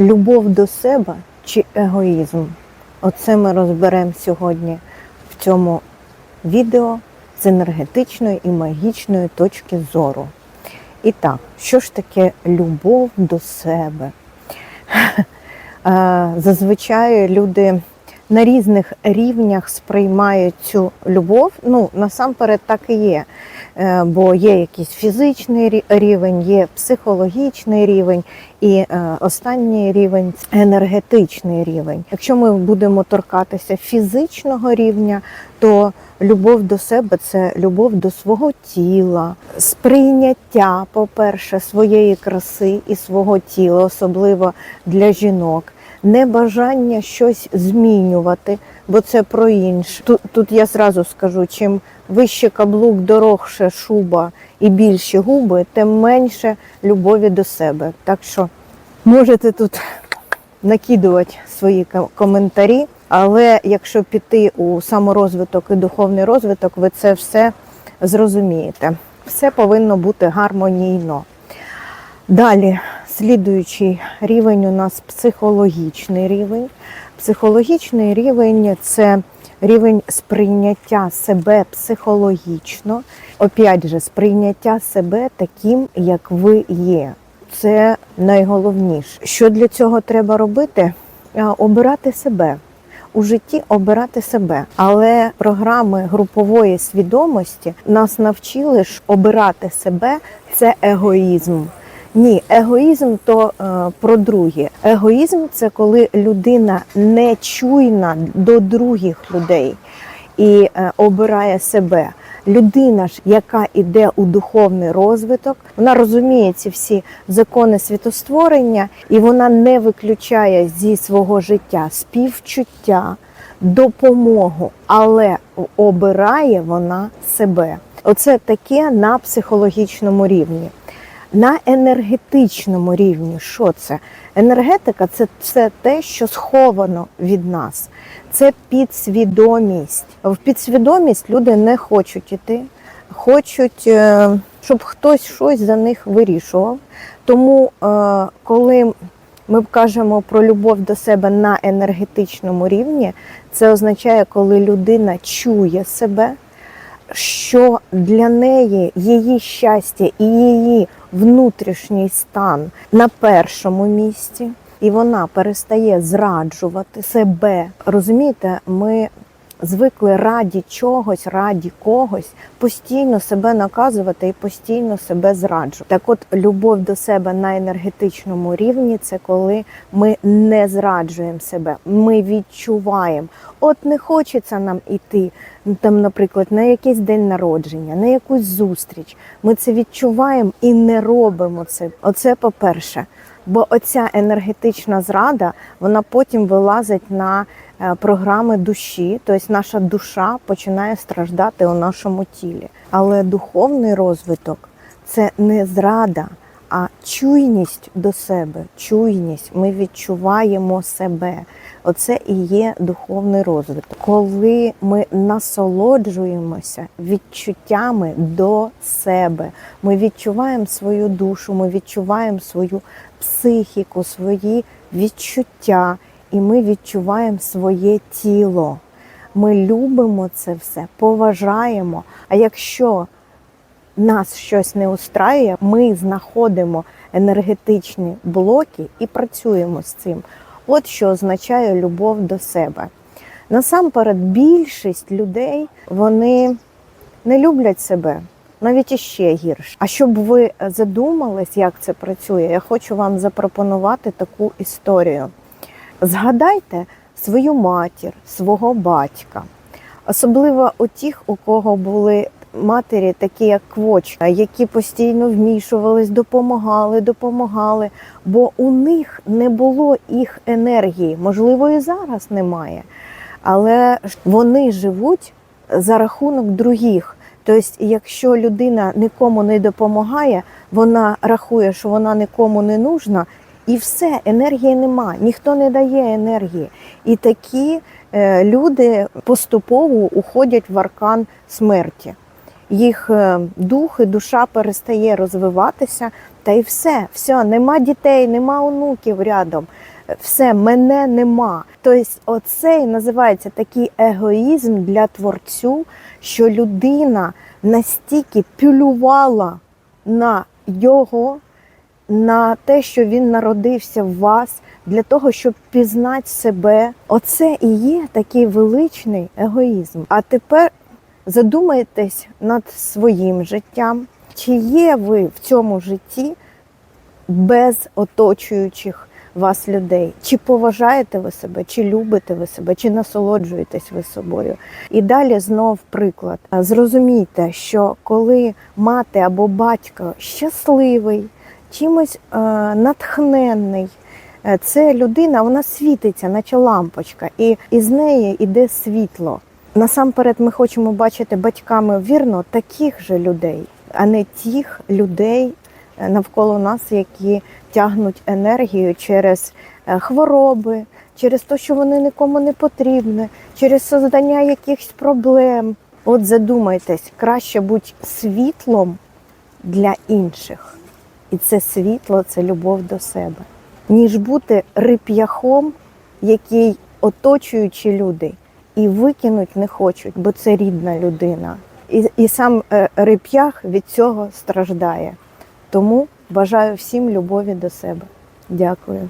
Любов до себе чи егоїзм? Оце ми розберемо сьогодні в цьому відео з енергетичної і магічної точки зору. І так, що ж таке любов до себе? Зазвичай люди на різних рівнях сприймають цю любов. Ну, насамперед так і є. Е, Бо є якийсь фізичний рівень, є психологічний рівень, і е, останній рівень енергетичний рівень. Якщо ми будемо торкатися фізичного рівня, то любов до себе це любов до свого тіла, сприйняття, по-перше, своєї краси і свого тіла, особливо для жінок. Небажання щось змінювати, бо це про інше. Тут, тут я зразу скажу: чим вище каблук, дорогше шуба і більші губи, тим менше любові до себе. Так що можете тут накидувати свої коментарі, але якщо піти у саморозвиток і духовний розвиток, ви це все зрозумієте. Все повинно бути гармонійно. Далі, слідуючий рівень у нас психологічний рівень. Психологічний рівень це рівень сприйняття себе психологічно. Опять же, сприйняття себе таким, як ви є. Це найголовніше. Що для цього треба робити? Обирати себе. У житті обирати себе, але програми групової свідомості нас навчили ж обирати себе це егоїзм. Ні, егоїзм то е, про друге. Егоїзм це коли людина не чуйна до других людей і е, обирає себе. Людина ж, яка йде у духовний розвиток, вона розуміє ці всі закони світостворення, і вона не виключає зі свого життя співчуття, допомогу, але обирає вона себе. Оце таке на психологічному рівні. На енергетичному рівні, що це? Енергетика це все те, що сховано від нас. Це підсвідомість. В підсвідомість люди не хочуть іти, хочуть, е, щоб хтось щось за них вирішував. Тому, е, коли ми кажемо про любов до себе на енергетичному рівні, це означає, коли людина чує себе, що для неї її щастя і її внутрішній стан на першому місці, і вона перестає зраджувати себе. Розумієте, ми звикли раді чогось, раді когось постійно себе наказувати і постійно себе зраджувати. Так, от любов до себе на енергетичному рівні це коли ми не зраджуємо себе, ми відчуваємо. От не хочеться нам іти там, наприклад, на якийсь день народження, на якусь зустріч. Ми це відчуваємо і не робимо це. Оце по-перше. Бо оця енергетична зрада, вона потім вилазить на е, програми душі, тобто наша душа починає страждати у нашому тілі. Але духовний розвиток це не зрада, а чуйність до себе, чуйність. Ми відчуваємо себе. Оце і є духовний розвиток. Коли ми насолоджуємося відчуттями до себе, ми відчуваємо свою душу, ми відчуваємо свою психіку, свої відчуття, і ми відчуваємо своє тіло. Ми любимо це все, поважаємо. А якщо нас щось не устраює, ми знаходимо енергетичні блоки і працюємо з цим. От що означає любов до себе. Насамперед, більшість людей вони не люблять себе, навіть іще гірше. А щоб ви задумались, як це працює, я хочу вам запропонувати таку історію. Згадайте свою матір, свого батька, особливо у тих, у кого були матері, такі як квочка, які постійно вмішувались, допомагали, допомагали, бо у них не було їх енергії. Можливо, і зараз немає. Але вони живуть за рахунок других. Тобто, якщо людина нікому не допомагає, вона рахує, що вона нікому не нужна, і все, енергії нема, ніхто не дає енергії. І такі е, люди поступово уходять в аркан смерті. Їх е, дух і душа перестає розвиватися, та й все. все, нема дітей, нема онуків рядом. все, мене нема. Тобто, оце і називається такий егоїзм для творцю, що людина настільки пюлювала на його, на те, що він народився в вас, для того, щоб пізнати себе. Оце і є такий величний егоїзм. А тепер задумайтесь над своїм життям. Чи є ви в цьому житті без оточуючих вас людей? Чи поважаєте ви себе, чи любите ви себе, чи насолоджуєтесь ви собою? І далі знов приклад. Зрозумійте, що коли мати або батько щасливий, чимось е, натхненний, е, це людина, вона світиться, наче лампочка, і із неї йде світло. Насамперед, ми хочемо бачити батьками вірно таких же людей, а не тих людей е, навколо нас, які тягнуть енергію через е, хвороби, через те, що вони нікому не потрібні, через создання якихось проблем. От задумайтесь, краще бути світлом для інших. І це світло це любов до себе, ніж бути рип'яхом, який оточуючі люди і викинуть не хочуть, бо це рідна людина. І, і сам е, рип'ях від цього страждає. Тому бажаю всім любові до себе. Дякую.